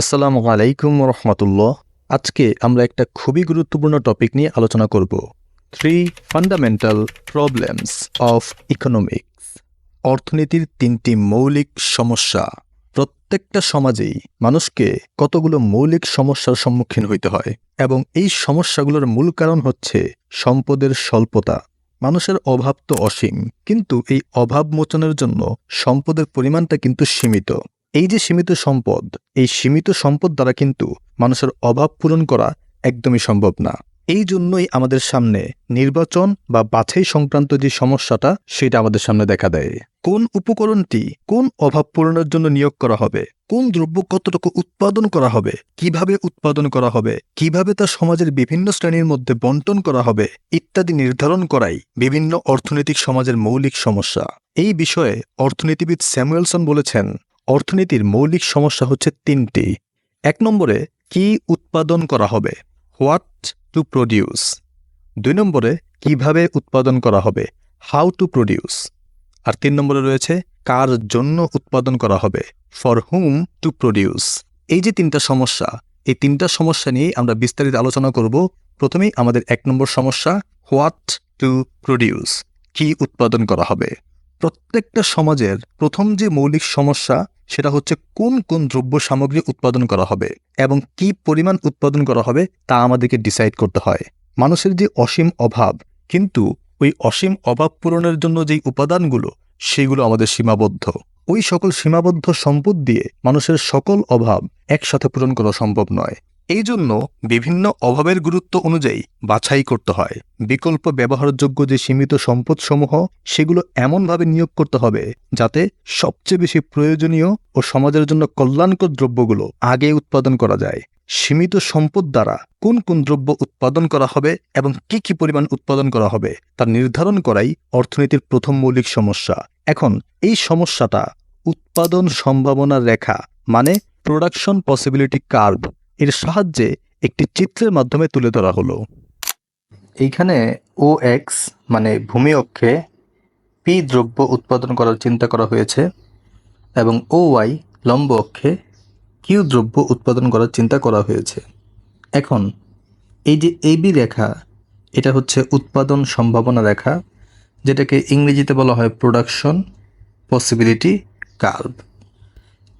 আসসালামু আলাইকুম রহমতুল্লাহ আজকে আমরা একটা খুবই গুরুত্বপূর্ণ টপিক নিয়ে আলোচনা করব। Three fundamental problems of economics অর্থনীতির তিনটি মৌলিক সমস্যা। প্রত্যেকটা সমাজেই মানুষকে কতগুলো মৌলিক সমস্যার সম্মুখীন হইতে হয় এবং এই সমস্যাগুলোর মূল কারণ হচ্ছে সম্পদের স্বল্পতা। মানুষের অভাব তো অসীম, কিন্তু এই অভাব মোচনের জন্য সম্পদের পরিমাণটা কিন্তু সীমিত। এই যে সীমিত সম্পদ, এই সীমিত সম্পদ দ্বারা কিন্তু মানুষের অভাব পূরণ করা একদমই সম্ভব না। এই জন্যই আমাদের সামনে নির্বাচন বা বাছাই সংক্রান্ত যে সমস্যাটা, সেটা আমাদের সামনে দেখা দেয়। কোন উপকরণটি কোন অভাব পূরণের জন্য নিয়োগ করা হবে? কোন দ্রব্য কতটুকু উৎপাদন করা হবে? কীভাবে উৎপাদন করা হবে? কীভাবে তা সমাজের বিভিন্ন শ্রেণির মধ্যে বন্টন করা হবে? ইত্যাদি নির্ধারণ করাই বিভিন্ন অর্থনৈতিক সমাজের মৌলিক সমস্যা। এই বিষয়ে অর্থনীতিবিদ স্যামুয়েলসন বলেছেন অর্থনীতির মৌলিক সমস্যা হচ্ছে তিনটি। এক নম্বরে, কি উৎপাদন করা হবে? হোয়াট টু প্রডিউস দুই নম্বরে, কীভাবে উৎপাদন করা হবে? হাউ টু প্রডিউস আর তিন নম্বরে রয়েছে, কার জন্য উৎপাদন করা হবে? ফর হুম টু প্রডিউস এই যে তিনটা সমস্যা, এই তিনটা সমস্যা নিয়েই আমরা বিস্তারিত আলোচনা করব। প্রথমেই আমাদের এক নম্বর সমস্যা হোয়াট টু প্রডিউস কি উৎপাদন করা হবে? প্রত্যেকটা সমাজের প্রথম যে মৌলিক সমস্যা সেটা হচ্ছে কোন কোন দ্রব্য সামগ্রী উৎপাদন করা হবে এবং কি পরিমাণ উৎপাদন করা হবে তা আমাদেরকে ডিসাইড করতে হয়। মানুষের যে অসীম অভাব, কিন্তু ওই অসীম অভাব পূরণের জন্য যেই উপাদানগুলো, সেগুলো আমাদের সীমাবদ্ধ। ওই সকল সীমাবদ্ধ সম্পদ দিয়ে মানুষের সকল অভাব একসাথে পূরণ করা সম্ভব নয়। এই জন্য বিভিন্ন অভাবের গুরুত্ব অনুযায়ী বাছাই করতে হয়। বিকল্প ব্যবহারযোগ্য যে সীমিত সম্পদসমূহ, সেগুলো এমনভাবে নিয়োগ করতে হবে যাতে সবচেয়ে বেশি প্রয়োজনীয় ও সমাজের জন্য কল্যাণকর দ্রব্যগুলো আগে উৎপাদন করা যায়। সীমিত সম্পদ দ্বারা কোন কোন দ্রব্য উৎপাদন করা হবে এবং কি কি পরিমাণ উৎপাদন করা হবে, তা নির্ধারণ করাই অর্থনীতির প্রথম মৌলিক সমস্যা। এখন এই সমস্যাটা উৎপাদন সম্ভাবনার রেখা মানে প্রোডাকশন পসিবিলিটি কার্ভ এর সাহায্যে একটি চিত্রের মাধ্যমে তুলে ধরা হলো। এইখানে ও এক্স মানে ভূমি অক্ষে পি দ্রব্য উৎপাদন করার চিন্তা করা হয়েছে এবং ও ওয়াই লম্ব অক্ষে কিউ দ্রব্য উৎপাদন করার চিন্তা করা হয়েছে। এখন, এই যে এবি রেখা, এটা হচ্ছে উৎপাদন সম্ভাবনা রেখা, যেটাকে ইংরেজিতে বলা হয় প্রোডাকশন পসিবিলিটি কার্ভ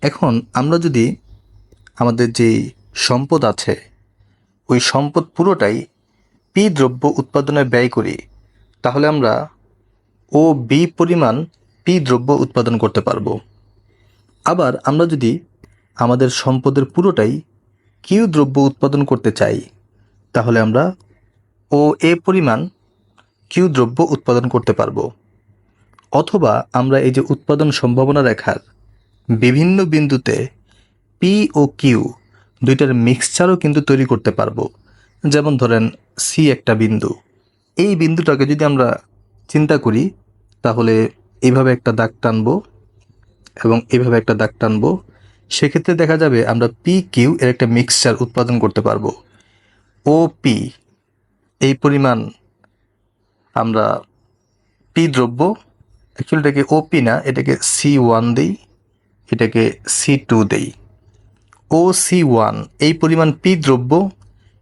এখন আমরা যদি আমাদের যেই সম্পদ আছে। ওই সম্পদ পুরোটাই পি দ্রব্য উৎপাদনে ব্যয় করি। তাহলে আমরা ও বি পরিমাণ পি দ্রব্য উৎপাদন করতে পারব। আবার আমরা যদি আমাদের সম্পদের পুরোটাই কিউ দ্রব্য উৎপাদন করতে চাই, তাহলে আমরা ও এ পরিমাণ কিউ দ্রব্য উৎপাদন করতে পারব। অথবা আমরা এই যে উৎপাদন সম্ভাবনা রেখার বিভিন্ন বিন্দুতে পি ও কিউ দুইটার মিক্সচারও কিন্তু তৈরি করতে পারব। যেমন ধরেন সি একটা বিন্দু। এই বিন্দুটাকে যদি আমরা চিন্তা করি, তাহলে এইভাবে একটা দাগ টানবো এবং এইভাবে একটা দাগ টানবো। সেক্ষেত্রে দেখা যাবে আমরা পি কিউ এর একটা মিক্সচার উৎপাদন করতে পারব। ও পি এই পরিমাণ আমরা পি দ্রব্য অ্যাকচুয়ালি এটাকে ওপি না, এটাকে সি ওয়ান দিই, এটাকে সি টু দেই। ও সি ওয়ান এই পরিমাণ পি দ্রব্য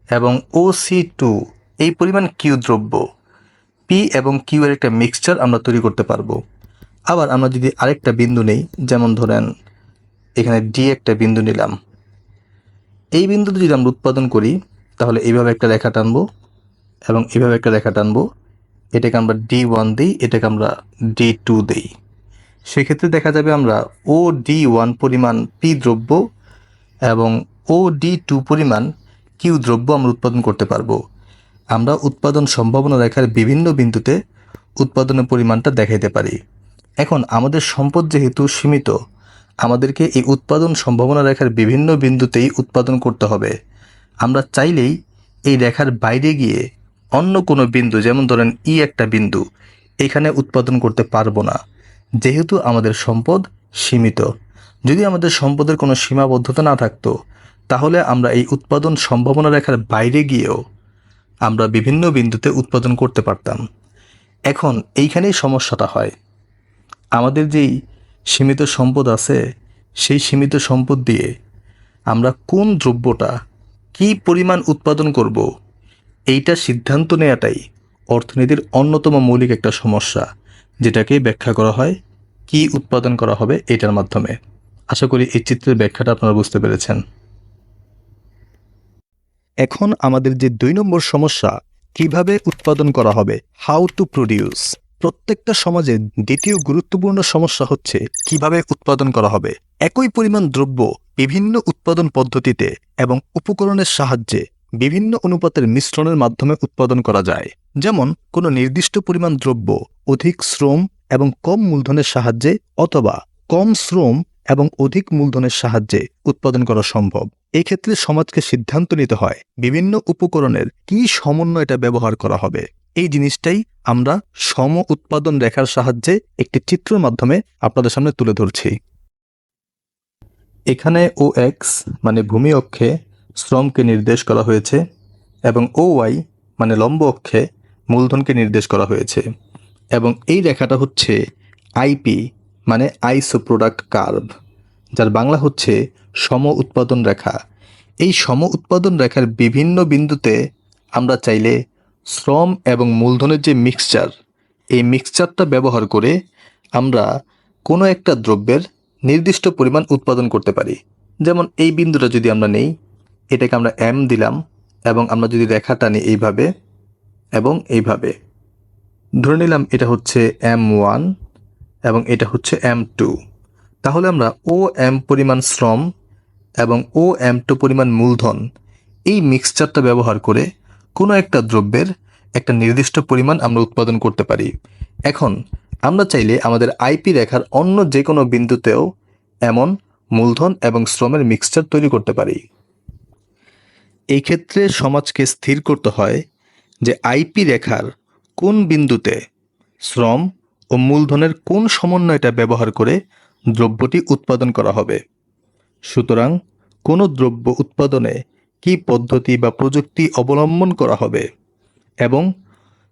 এবং ও সি টু এই পরিমাণ কিউ দ্রব্য। পি এবং কিউ এর একটা মিক্সচার আমরা তৈরি করতে পারব। আবার আমরা যদি আরেকটা বিন্দু নেই, যেমন ধরেন এখানে ডি একটা বিন্দু নিলাম। এই বিন্দুতে যদি আমরা উৎপাদন করি, তাহলে এইভাবে একটা রেখা টানবো এবং এইভাবে একটা রেখা টানবো। এটাকে আমরা ডি ওয়ান দিই, এটাকে আমরা ডি টু দিই। সেক্ষেত্রে দেখা যাবে আমরা ও ডি ওয়ান পরিমাণ পি দ্রব্য এবং ও ডি টু পরিমাণ কিউ দ্রব্য আমরা উৎপাদন করতে পারব। আমরা উৎপাদন সম্ভাবনা রেখার বিভিন্ন বিন্দুতে উৎপাদনের পরিমাণটা দেখাইতে পারি। এখন আমাদের সম্পদ যেহেতু সীমিত, আমাদেরকে এই উৎপাদন সম্ভাবনা রেখার বিভিন্ন বিন্দুতেই উৎপাদন করতে হবে। আমরা চাইলেই এই রেখার বাইরে গিয়ে অন্য কোনো বিন্দু, যেমন ধরেন ই একটা বিন্দু, এখানে উৎপাদন করতে পারব না। যেহেতু আমাদের সম্পদ সীমিত। যদি আমাদের সম্পদের কোনো সীমাবদ্ধতা না থাকতো, তাহলে আমরা এই উৎপাদন সম্ভাবনা রেখার বাইরে গিয়েও আমরা বিভিন্ন বিন্দুতে উৎপাদন করতে পারতাম। এখন এইখানেই সমস্যাটা হয়। আমাদের যেই সীমিত সম্পদ আছে, সেই সীমিত সম্পদ দিয়ে আমরা কোন দ্রব্যটা কী পরিমাণ উৎপাদন করব, এইটা সিদ্ধান্ত নেওয়াটাই অর্থনীতির অন্যতম মৌলিক একটা সমস্যা, যেটাকে ব্যাখ্যা করা হয়, কি উৎপাদন করা হবে, এটার মাধ্যমে। আশা করি এই চিত্রের ব্যাখ্যাটা আপনারা বুঝতে পেরেছেন। এখন আমাদের যে দুই নম্বর সমস্যা, কীভাবে উৎপাদন করা হবে হাউ টু প্রডিউস প্রত্যেকটা সমাজে দ্বিতীয় গুরুত্বপূর্ণ সমস্যা হচ্ছে, কীভাবে উৎপাদন করা হবে। একই পরিমাণ দ্রব্য বিভিন্ন উৎপাদন পদ্ধতিতে এবং উপকরণের সাহায্যে বিভিন্ন অনুপাতের মিশ্রণের মাধ্যমে উৎপাদন করা যায়। যেমন, কোনো নির্দিষ্ট পরিমাণ দ্রব্য অধিক শ্রম এবং কম মূলধনের সাহায্যে অথবা কম শ্রম এবং অধিক মূলধনের সাহায্যে উৎপাদন করা সম্ভব। এক্ষেত্রে সমাজকে সিদ্ধান্ত নিতে হয় বিভিন্ন উপকরণের কি সমন্বয়টা ব্যবহার করা হবে। এই জিনিসটাই আমরা সম উৎপাদন রেখার সাহায্যে একটি চিত্রের মাধ্যমে আপনাদের সামনে তুলে ধরছি। এখানে ও এক্স মানে ভূমি অক্ষে শ্রমকে নির্দেশ করা হয়েছে এবং ও ওয়াই মানে লম্ব অক্ষে মূলধনকে নির্দেশ করা হয়েছে। এবং এই রেখাটা হচ্ছে আইপি মানে আইসো প্রোডাক্ট কার্ভ যার বাংলা হচ্ছে সম উৎপাদন রেখা। এই সম উৎপাদন রেখার বিভিন্ন বিন্দুতে আমরা চাইলে শ্রম এবং মূলধনের যে মিক্সচার এই মিক্সচারটা ব্যবহার করে আমরা কোনো একটা দ্রব্যের নির্দিষ্ট পরিমাণ উৎপাদন করতে পারি। যেমন এই বিন্দুটা যদি আমরা নেই, এটাকে আমরা এম দিলাম এবং আমরা যদি রেখা টানি এইভাবে এবং এইভাবে। ধরে নিলাম এটা হচ্ছে এম ওয়ান এবং এটা হচ্ছে এম টু তাহলে আমরা ও এম পরিমাণ শ্রম এবং ও এম টু পরিমাণ মূলধন এই মিক্সচারটা ব্যবহার করে কোনো একটা দ্রব্যের একটা নির্দিষ্ট পরিমাণ আমরা উৎপাদন করতে পারি। এখন আমরা চাইলে আমাদের আইপি রেখার অন্য যে কোনো বিন্দুতেও এমন মূলধন এবং শ্রমের মিক্সচার তৈরি করতে পারি। এই ক্ষেত্রে সমাজকে স্থির করতে হয় যে আইপি রেখার কোন বিন্দুতে শ্রম ও মূলধনের কোন সমন্বয়টা ব্যবহার করে দ্রব্যটি উৎপাদন করা হবে? সুতরাং কোনো দ্রব্য উৎপাদনে কী পদ্ধতি বা প্রযুক্তি অবলম্বন করা হবে? এবং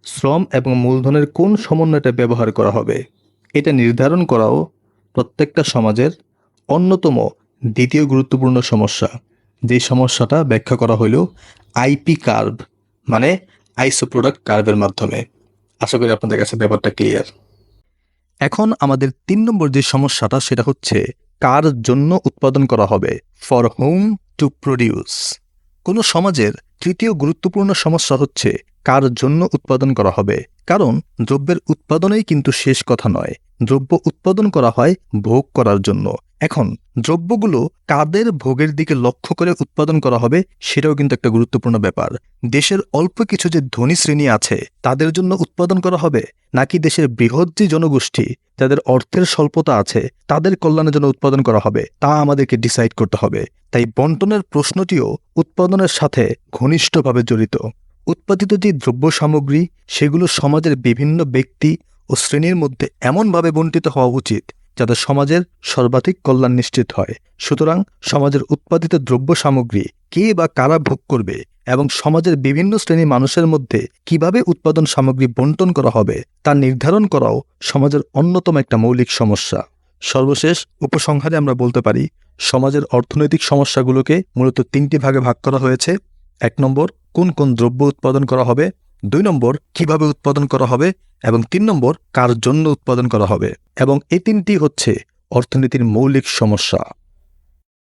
শ্রম এবং মূলধনের কোন সমন্বয়টা ব্যবহার করা হবে? এটা নির্ধারণ করাও প্রত্যেকটা সমাজের অন্যতম দ্বিতীয় গুরুত্বপূর্ণ সমস্যা। যে সমস্যাটা ব্যাখ্যা করা হলো আইপি কার্ভ মানে আইসো প্রোডাক্ট কার্ভের মাধ্যমে। আশা করি আপনাদের কাছে ব্যাপারটা ক্লিয়ার। এখন আমাদের তিন নম্বর যে সমস্যাটা, সেটা হচ্ছে কার জন্য উৎপাদন করা হবে? ফর হোম টু প্রডিউস কোনো সমাজের তৃতীয় গুরুত্বপূর্ণ সমস্যা হচ্ছে কার জন্য উৎপাদন করা হবে। কারণ দ্রব্যের উৎপাদনেই কিন্তু শেষ কথা নয়। দ্রব্য উৎপাদন করা হয় ভোগ করার জন্য। এখন দ্রব্যগুলো কাদের ভোগের দিকে লক্ষ্য করে উৎপাদন করা হবে সেটাও কিন্তু একটা গুরুত্বপূর্ণ ব্যাপার। দেশের অল্প কিছু যে ধনী শ্রেণি আছে, তাদের জন্য উৎপাদন করা হবে নাকি দেশের বৃহৎ যে জনগোষ্ঠী, যাদের অর্থের স্বল্পতা আছে, তাদের কল্যাণের জন্য উৎপাদন করা হবে, তা আমাদেরকে ডিসাইড করতে হবে। তাই বন্টনের প্রশ্নটিও উৎপাদনের সাথে ঘনিষ্ঠভাবে জড়িত। উৎপাদিত যে দ্রব্য সামগ্রী, সেগুলো সমাজের বিভিন্ন ব্যক্তি ও শ্রেণির মধ্যে এমনভাবে বণ্টিত হওয়া উচিত যাতে সমাজের সর্বাধিক কল্যাণ নিশ্চিত হয়। সুতরাং সমাজের উৎপাদিত দ্রব্য সামগ্রী কে বা কারা ভোগ করবে এবং সমাজের বিভিন্ন শ্রেণির মানুষের মধ্যে কীভাবে উৎপাদন সামগ্রী বন্টন করা হবে তা নির্ধারণ করাও সমাজের অন্যতম একটা মৌলিক সমস্যা। সর্বশেষ উপসংহারে আমরা বলতে পারি, সমাজের অর্থনৈতিক সমস্যাগুলোকে মূলত তিনটি ভাগে ভাগ করা হয়েছে। এক নম্বর, কোন কোন দ্রব্য উৎপাদন করা হবে? দুই নম্বর, কীভাবে উৎপাদন করা হবে এবং তিন নম্বর, কার জন্য উৎপাদন করা হবে। এবং এই তিনটি হচ্ছে অর্থনীতির মৌলিক সমস্যা।